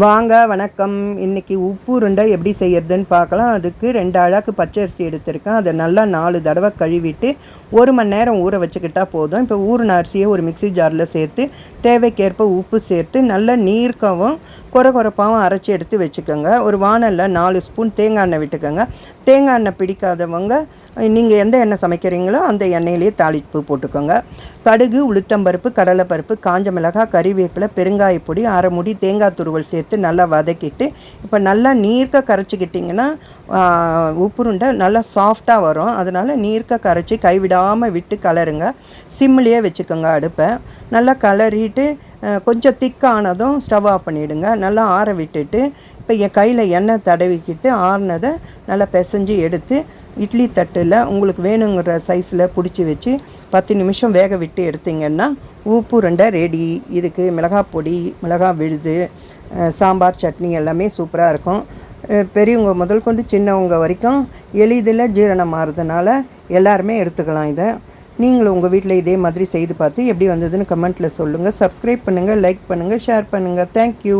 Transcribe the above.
வாங்க வணக்கம். இன்னைக்கு உப்பு உருண்டை எப்படி செய்யறதுன்னு பார்க்கலாம். அதுக்கு ரெண்டு அழகு பச்சரிசி எடுத்திருக்கேன். அதை நல்லா நாலு தடவை கழுவிட்டு ஒரு மணி நேரம் ஊற வச்சுக்கிட்டா போதும். இப்போ ஊறின அரிசியை ஒரு மிக்ஸி ஜாரில் சேர்த்து தேவைக்கேற்ப உப்பு சேர்த்து நல்லா நீர்க்கவும் குறை குறைப்பாகவும் அரைச்சி எடுத்து வச்சுக்கோங்க. ஒரு வானலில் நாலு ஸ்பூன் தேங்காய் எண்ணெய் விட்டுக்கோங்க. தேங்காய் எண்ணெய் பிடிக்காதவங்க நீங்கள் எந்த எண்ணெய் சமைக்கிறீங்களோ அந்த எண்ணெயிலேயே தாளிப்பு போட்டுக்கோங்க. கடுகு உளுத்தம்பருப்பு கடலைப்பருப்பு காஞ்ச மிளகாய் கறிவேப்பிலை பெருங்காயப்பொடி அரை முடி தேங்காய் துருவல் சேர்த்து நல்லா வதக்கிட்டு இப்போ நல்லா நீர்க்க கரைச்சிக்கிட்டிங்கன்னா உப்புருண்டை நல்லா சாஃப்டாக வரும். அதனால் நீர்க்க கரைச்சி கைவிடாமல் விட்டு கலருங்க. சிம்லேயே வச்சுக்கோங்க அடுப்பை. நல்லா கலரிட்டு கொஞ்சம் திக்கானதும் ஸ்டவ் ஆஃப் பண்ணிவிடுங்க நல்லா ஆற விட்டுட்டு இப்போ என் கையில் எண்ணெய் தடவிக்கிட்டு ஆறினதை நல்லா பிசைஞ்சு எடுத்து இட்லி தட்டில் உங்களுக்கு வேணுங்கிற சைஸில் பிடிச்சி வச்சு பத்து நிமிஷம் வேக விட்டு எடுத்தீங்கன்னா உப்பு ரெண்டை ரெடி. இதுக்கு மிளகாய் பொடி மிளகாய் விழுது சாம்பார் சட்னி எல்லாமே சூப்பராக இருக்கும். பெரியவங்க முதல் கொண்டு சின்னவங்க வரைக்கும் எளிதில் ஜீரணம் ஆகிறதுனால எல்லாருமே எடுத்துக்கலாம் இதை. நீங்களும் உங்கள் வீட்டில் இதே மாதிரி செய்து பார்த்து எப்படி வந்ததுன்னு கமெண்ட்டில் சொல்லுங்கள் சப்ஸ்கிரைப் பண்ணுங்கள் லைக் பண்ணுங்கள் ஷேர் பண்ணுங்கள் தேங்க்யூ